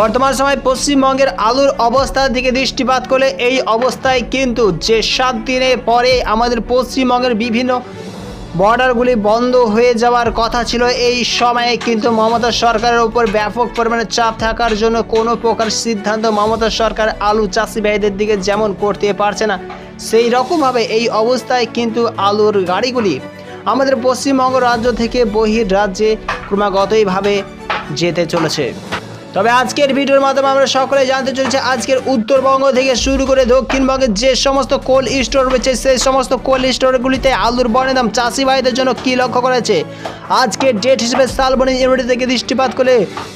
বর্তমান সময় পশ্চিমবঙ্গের আলুর অবস্থার দিকে দৃষ্টিপাত করলে এই অবস্থায় কিন্তু যে সাত দিনে পরে আমাদের পশ্চিমবঙ্গের বিভিন্ন বর্ডারগুলি বন্ধ হয়ে যাওয়ার কথা ছিল, এই সময়ে কিন্তু মমতা সরকারের উপর ব্যাপক পরিমাণে চাপ থাকার জন্য কোনো প্রকার সিদ্ধান্ত মমতা সরকার আলু চাষি ভাইদের দিকে যেমন করতে পারছে না, সেই রকমভাবে এই অবস্থায় কিন্তু আলুর গাড়িগুলি আমাদের পশ্চিমবঙ্গ রাজ্য থেকে বহির রাজ্যে ক্রমাগতইভাবে যেতে চলেছে। তবে আজকের ভিডিওর মাধ্যমে আমরা সকলে জানতে চলেছি আজকের উত্তরবঙ্গ থেকে শুরু করে দক্ষিণবঙ্গের যে সমস্ত কোল্ড স্টোর রয়েছে, সেই সমস্ত কোল্ড স্টোরগুলিতে আলুর বনের দাম চাষি ভাইদের জন্য কী লক্ষ্য করেছে? আজকের ডেট হিসেবে শালবনি ইউনিটি থেকে দৃষ্টিপাত করে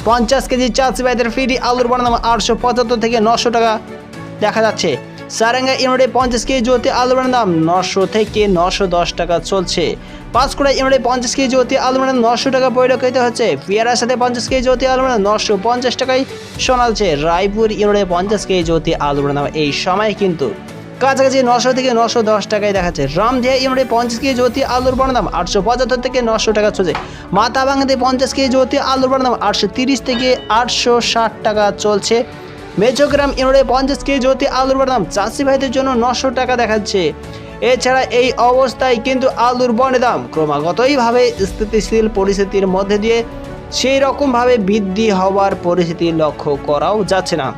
পঞ্চাশ কেজি চাষি ভাইদের ফ্রি আলুর বনে দাম আটশো পঁচাত্তর থেকে নশো টাকা দেখা যাচ্ছে। সারেঙ্গা ইউনিটে পঞ্চাশ কেজি জ্যোতি আলুর দাম নশো থেকে নশো দশ টাকা চলছে। পাঁচকুড়া ইউনিটে পঞ্চাশ কেজি জ্যোতি আলুর নশো টাকা পরিলক্ষিত হচ্ছে। পিয়ারার সাথে পঞ্চাশ কেজি জ্যোতি আলুর নশো পঞ্চাশ টাকায় শোনা রায়পুর ইউনিটে পঞ্চাশ কেজি জ্যোতি আলুর দাম এই সময় কিন্তু। কাছাকাছি নশো থেকে নশো দশ টাকায় দেখাচ্ছে। রামদিয়া ইউনিটে পঞ্চাশ কেজি জ্যোতি আলুর বড় দাম আটশো পঁচাত্তর থেকে নশো টাকা চলছে। মাথাভাঙাতে পঞ্চাশ কেজি জ্যোতি আলুর বড় দাম আটশো তিরিশ থেকে আটশো ষাট টাকা চলছে। মেচোগ্রাম ইউনিটে পঞ্চাশ কেজি জ্যোতি আলুর দাম চাষি ভাইদের জন্য নশো টাকা দেখাচ্ছে। এছাড়া এই অবস্থায় কিন্তু আলুর বনে দাম ক্রমাগতইভাবে স্থিতিশীল পরিস্থিতির মধ্যে দিয়ে সেই রকমভাবে বৃদ্ধি হওয়ার পরিস্থিতি লক্ষ্য করাও যাচ্ছে না।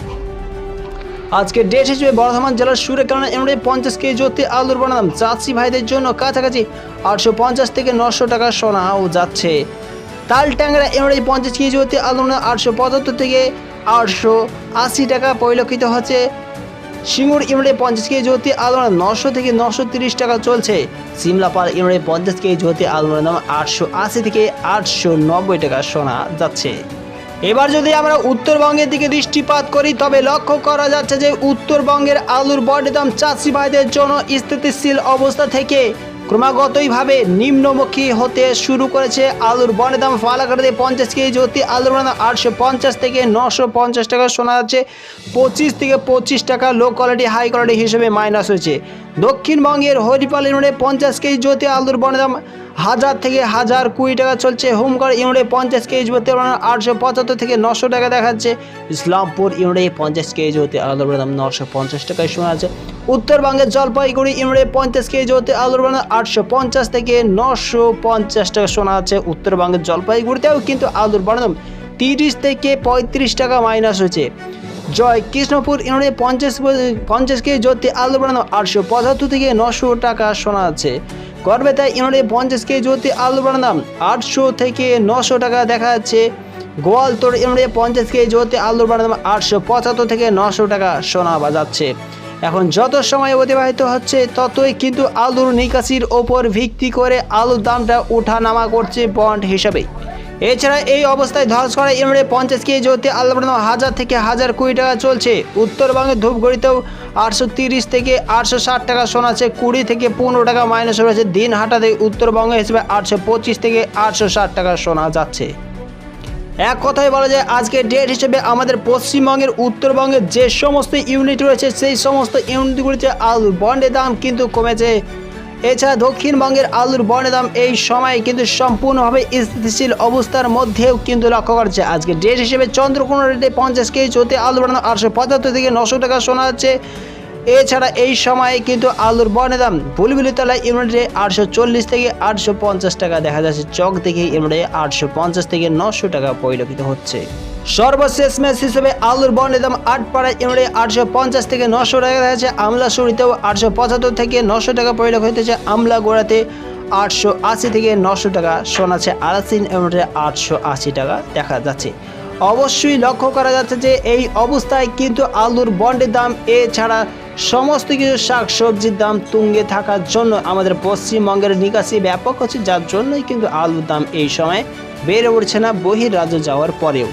আজকে ডেট হিসেবে বর্ধমান জেলার সুরেকানা এমনি পঞ্চাশ কেজি জ্যোতি আলুর বানালাম চাষি ভাইদের জন্য কাছাকাছি আটশো পঞ্চাশ থেকে নশো টাকা সোনাও যাচ্ছে। তাল ট্যাংরা এমনি পঞ্চাশ কেজি জ্যোতি আলুর আটশো পঁচাত্তর থেকে আটশো আশি টাকা পরিলক্ষিত হচ্ছে। সিঙ্গুর ইমড়ে পঞ্চাশ কেজি জ্যোতি আলুর নশো থেকে নশো তিরিশ টাকা চলছে। সিমলাপাল ইমড়ে পঞ্চাশ কেজি জ্যোতি আলুর দাম আটশো আশি থেকে আটশো নব্বই টাকা শোনা যাচ্ছে। এবার যদি আমরা উত্তরবঙ্গের দিকে দৃষ্টিপাত করি, তবে লক্ষ্য করা যাচ্ছে যে উত্তরবঙ্গের আলুর বড় দাম চাষি ভাইদের জন্য স্থিতিশীল অবস্থা থেকে ক্রমাগতইভাবে নিম্নমুখী হতে শুরু করেছে আলুর বনের দাম। ফালাকাটাতে পঞ্চাশ কেজি জ্যোতি, আলুর বনের দাম আটশো পঞ্চাশ থেকে নশো পঞ্চাশ টাকা শোনা যাচ্ছে। পঁচিশ থেকে পঁচিশ টাকা লো কোয়ালিটি হাই কোয়ালিটি হিসেবে মাইনাস হয়েছে। দক্ষিণবঙ্গের হরিপালের মোড়ে পঞ্চাশ কেজি জ্যোতি, আলুর বনের দাম হাজার থেকে হাজার কুড়ি টাকা চলছে। হোমগার্ড ইউনিটে পঞ্চাশ কেজি জ্যোতি আটশো পঁচাত্তর থেকে নশো টাকা দেখাচ্ছে। ইসলামপুর ইউনিটে পঞ্চাশ কেজি হতে আলুর দাম নশো পঞ্চাশ টাকায় শোনা যাচ্ছে। উত্তরবঙ্গের জলপাইগুড়ি ইউনিটে পঞ্চাশ কেজি হতে আলুর দাম আটশো পঞ্চাশ থেকে নশো পঞ্চাশ টাকা শোনা যাচ্ছে। উত্তরবঙ্গের জলপাইগুড়িতেও কিন্তু আলুর দাম তিরিশ থেকে পঁয়ত্রিশ টাকা মাইনাস হয়েছে। জয় কৃষ্ণপুর ইউনিটে পঞ্চাশ পঞ্চাশ কেজি জ্যোতি আলু বানানো আটশো পঁচাত্তর থেকে নশো টাকা শোনা যাচ্ছে। গড়বেতা ইউনিটে পঞ্চাশ কেজি আলু দাম আটশো থেকে নশো টাকা দেখা যাচ্ছে। গোয়াল গোয়ালতোড় ইউনিটে পঞ্চাশ কেজি জ্যোতি আলু দাম আটশো পঁচাত্তর থেকে নশো টাকা সোনা বাজাচ্ছে। এখন যত সময় অতিবাহিত হচ্ছে, ততই কিন্তু আলুর নিকাশির ওপর ভিত্তি করে আলুর দামটা ওঠানামা করছে বন্ড হিসাবে। এছাড়া এই অবস্থায় ধসকড়া ইউনিটে পঞ্চাশ কেজি জ্যোতি আলবানো হাজার থেকে হাজার কুড়ি টাকা চলছে। উত্তরবঙ্গের ধূপগড়িতেও আটশো তিরিশ থেকে আটশো ষাট টাকা শোনাচ্ছে কুড়ি থেকে পনেরো টাকা মাইনাস রয়েছে। দিন হাটাতে উত্তরবঙ্গ হিসেবে আটশো পঁচিশ থেকে আটশো ষাট টাকা শোনা যাচ্ছে। এক কথায় বলা যায়, আজকে ডেট হিসেবে আমাদের পশ্চিমবঙ্গের, উত্তরবঙ্গের যে সমস্ত ইউনিট রয়েছে, সেই সমস্ত ইউনিটগুলিতে আলুর বন্ডের দাম কিন্তু কমেছে এছাড়া দক্ষিণবঙ্গের আলুর বন্ডের দাম এই সময় কিন্তু সম্পূর্ণভাবে স্থিতিশীল অবস্থার মধ্যেও কিন্তু লক্ষ্য করছে আজকে ডেট হিসেবে চন্দ্রকোনা রেটে পঞ্চাশ কেজি চলতে আলু বানানো আটশো পঁচাত্তর থেকে নশো টাকা শোনা যাচ্ছে। এছাড়া এই সময়ে কিন্তু আলুর বনের দাম বুলবুলিতলা ইউনিটে আটশো চল্লিশ থেকে আটশো পঞ্চাশ টাকা দেখা যাচ্ছে। চক থেকে ইউনিটে আটশো পঞ্চাশ থেকে নশো টাকা পরিলক্ষিত হচ্ছে। সর্বশেষ ম্যাচ হিসেবে আলুর বনের দাম আটপাড়া ইউনিটে আটশো পঞ্চাশ থেকে নশো টাকা দেখা যাচ্ছে। আমলা সুরিতেও আটশো পঁচাত্তর থেকে নশো টাকা পরিলক্ষিত হচ্ছে আমলা গোড়াতে আটশো আশি থেকে নশো টাকা শোনাচ্ছে আলাসিন ইউনিটে আটশো আশি টাকা দেখা যাচ্ছে। অবশ্যই লক্ষ্য করা যাচ্ছে যে এই অবস্থায় কিন্তু আলুর বন্ডের দাম এছাড়া সমস্ত কিছু শাক সবজির দাম তুঙ্গে থাকার জন্য আমাদের পশ্চিমবঙ্গের নিকাশি ব্যাপক হচ্ছে, যার জন্যই কিন্তু আলুর দাম এই সময় বেড়ে উঠছে না বহির রাজ্য যাওয়ার পরেও।